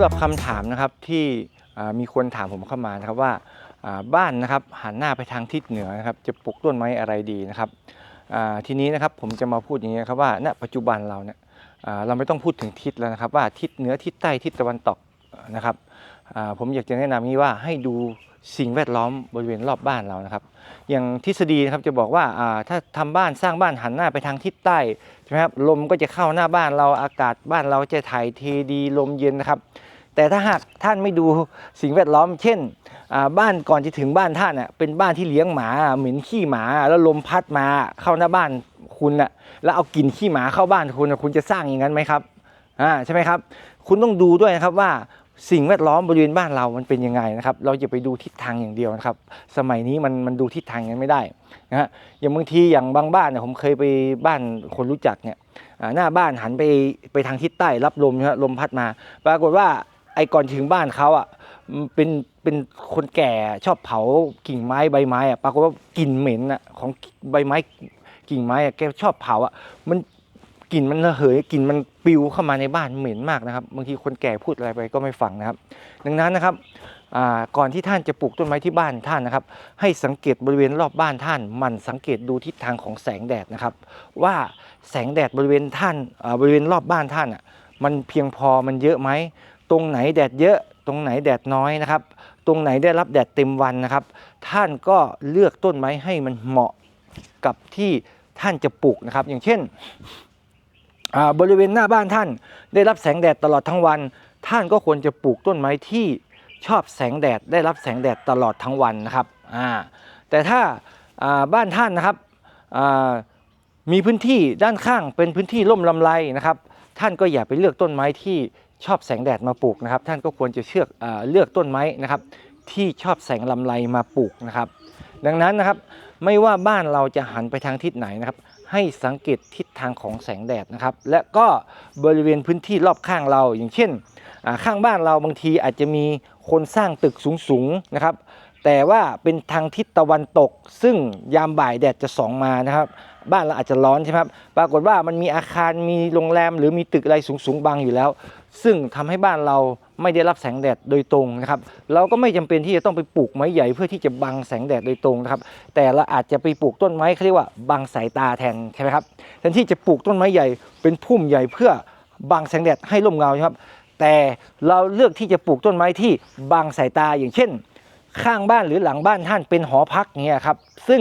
ำหรับคำถามนะครับที่มีคนถามผมเข้ามานะครับว่าบ้านนะครับหันหน้าไปทางทิศเหนือนะครับจะปลูกต้นไม้อะไรดีนะครับทีนี้นะครับผมจะมาพูดอย่างนี้ครับว่าณปัจจุบันเราเนี่ยเราไม่ต้องพูดถึงทิศแล้วนะครับ ว่าทิศเหนือทิศใต้ทิศตะวันตกนะครับผมอยากจะแนะนำนี้ว่าให้ดูสิ่งแวดล้อมบริเวณรอบบ้านเรานะครับ อย่างทฤษฎีนะครับจะบอกว่าอ่าถ้าทำบ้านสร้างบ้านหันหน้าไปทางทิศใต้ใช่ไหมครับลมก็จะเข้าหน้าบ้านเราอากาศบ้านเราจะถ่ายเทดีลมเย็นนะครับ แต่ถ้าหากท่านไม่ดูสิ่งแวดล้อม เช่นบ้านก่อนจะถึงบ้านท่านเป็นบ้านที่เลี้ยงหมาเหม็นขี้หมาแล้วลมพัดมาเข้าหน้าบ้านคุณน่ะแล้วเอากลิ่นขี้หมาเข้าบ้านคุณคุณจะสร้างอย่างนั้นไหมครับอ่าใช่ไหมครับ คุณต้องดูด้วยนะครับว่าสิ่งแวดล้อมบริเวณบ้านเรามันเป็นยังไงนะครับ เราอย่าไปดูทิศทางอย่างเดียวนะครับ สมัยนี้มันมันดูทิศทางอย่างนั้นไม่ได้นะฮะอย่างบางทีอย่างบางบ้านเนี่ยผมเคยไปบ้านคนรู้จักเนี่ยหน้าบ้านหันไปไปทางทิศใต้รับลมนะฮะลมพัดมา ปรากฏว่า ก่อนถึงบ้านเขาอะเป็นเป็นคนแก่ชอบเผากิ่งไม้ใบไม้อะปรากฏว่ากลิ่นเหม็นอะของใบไม้กิ่งไม้อะแกชอบเผาอะมันกลิ่นมันระเหยกลิ่นมันปลิวเข้ามาในบ้านเหม็นมากนะครับบางทีคนแก่พูดอะไรไปก็ไม่ฟังนะครับ ดังนั้นนะครับก่อนที่ท่านจะปลูกต้นไม้ที่บ้านท่านนะครับ ให้สังเกตบริเวณรอบบ้านท่านมันสังเกตดูทิศทางของแสงแดดนะครับ ว่าแสงแดดบริเวณท่านบริเวณรอบบ้านท่านอะมันเพียงพอมันเยอะไหม ตรงไหนแดดเยอะ ตรงไหนแดดน้อยนะครับ ตรงไหนได้รับแดดเต็มวันนะครับ ท่านก็เลือกต้นไม้ให้มันเหมาะกับที่ท่านจะปลูกนะครับ อย่างเช่นบริเวณหน้าบ้านท่านได้รับแสงแดดตลอดทั้งวัน ท่านก็ควรจะปลูกต้นไม้ที่ชอบแสงแดดได้รับแสงแดดตลอดทั้งวันนะครับแต่ถ้าบ้านท่านนะครับมีพื้นที่ด้านข้างเป็นพื้นที่ร่มลำไรนะครับ ท่านก็อย่าไปเลือกต้นไม้ที่ ชอบแสงแดดมาปลูกนะครับ ท่านก็ควรจะเชือกอเลือกต้นไม้นะครับ ที่ชอบแสงลำไรมาปลูกนะครับ ดังนั้นนะครับไม่ว่าบ้านเราจะหันไปทางทิศไหนนะครับ ให้สังเกตทิศทางของแสงแดดนะครับ และก็บริเวณพื้นที่รอบข้างเรา อย่างเช่นข้างบ้านเราบางทีอาจจะมีคนสร้างตึกสูงๆนะครับ แต่ว่าเป็นทางทิศตะวันตก ซึ่งยามบ่ายแดดจะส่องมานะครับ บ้านเราอาจจะร้อนใช่ไหมครับปรากฏว่ามันมีอาคารมีโรงแรมหรือมีตึกอะไรสูงๆบังอยู่แล้ว ซึ่งทำให้บ้านเราไม่ได้รับแสงแดดโดยตรงนะครับ เราก็ไม่จำเป็นที่จะต้องไปปลูกไม้ใหญ่เพื่อที่จะบังแสงแดดโดยตรงนะครับ แต่เราอาจจะไปปลูกต้นไม้เขาเรียกว่าบังสายตาแทนใช่ไหมครับแทนที่จะปลูกต้นไม้ใหญ่เป็นพุ่มใหญ่เพื่อบังแสงแดดให้ร่มเงาครับ แต่เราเลือกที่จะปลูกต้นไม้ที่บังสายตาอย่างเช่น ข้างบ้านหรือหลังบ้านท่านเป็นหอพักเงี้ยครับ ซึ่ง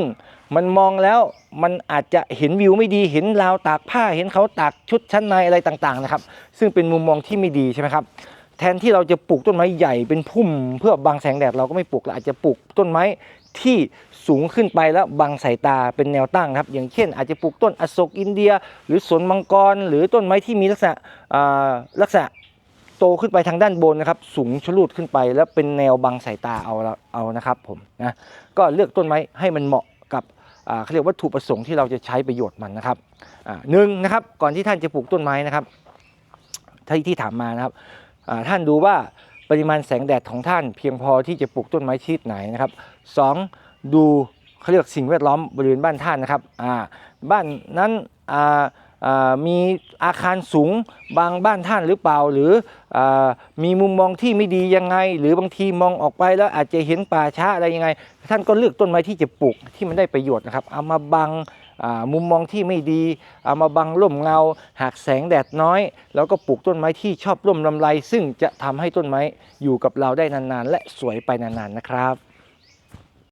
มันมองแล้วมันอาจจะเห็นวิวไม่ดีเห็นราวตากผ้าเห็นเขาตากชุดชั้นในอะไรต่างๆนะครับ ซึ่งเป็นมุมมองที่ไม่ดีใช่ไหมครับแทนที่เราจะปลูกต้นไม้ใหญ่เป็นพุ่ม เพื่อบังแสงแดดเราก็ไม่ปลูกเราอาจจะปลูกต้นไม้ที่สูงขึ้นไปแล้วบังสายตาเป็นแนวตั้งครับ อย่างเช่น อาจจะปลูกต้นอโศกอินเดีย หรือสวนมังกร หรือต้นไม้ที่มีลักษณะอ่าลักษณะโตขึ้นไปทางด้านบนนะครับ สูงชลูดขึ้นไป แล้วเป็นแนวบังสายตาเอาละเอานะครับผมนะก็เลือกต้นไม้ให้มันเหมาะกับ เขาเรียกวัตถุประสงค์ที่เราจะใช้ประโยชน์มันนะครับอ่าหนึ่งนะครับก่อนที่ท่านจะปลูกต้นไม้นะครับที่ที่ถามมานะครับอ่าท่านดูว่าปริมาณแสงแดดของท่านเพียงพอที่จะปลูกต้นไม้ชนิดไหนนะครับสองดูเขาเรียกสิ่งแวดล้อมบริเวณบ้านท่านนะครับอ่าบ้านนั้นอ่า มีอาคารสูงบางบ้านท่านหรือเปล่า หรืออมีมุมมองที่ไม่ดียังไง หรือบางทีมองออกไปแล้วอาจจะเห็นป่าช้าอะไรยังไง ท่านก็เลือกต้นไม้ที่จะปลูกที่มันได้ประโยชน์นะครับเอามาบังมุมมองที่ไม่ดี เอามาบังร่มเงา หากแสงแดดน้อย แล้วก็ปลูกต้นไม้ที่ชอบร่มลำไร ซึ่งจะทำให้ต้นไม้อยู่กับเราได้นานๆ และสวยไปนานๆนะครับ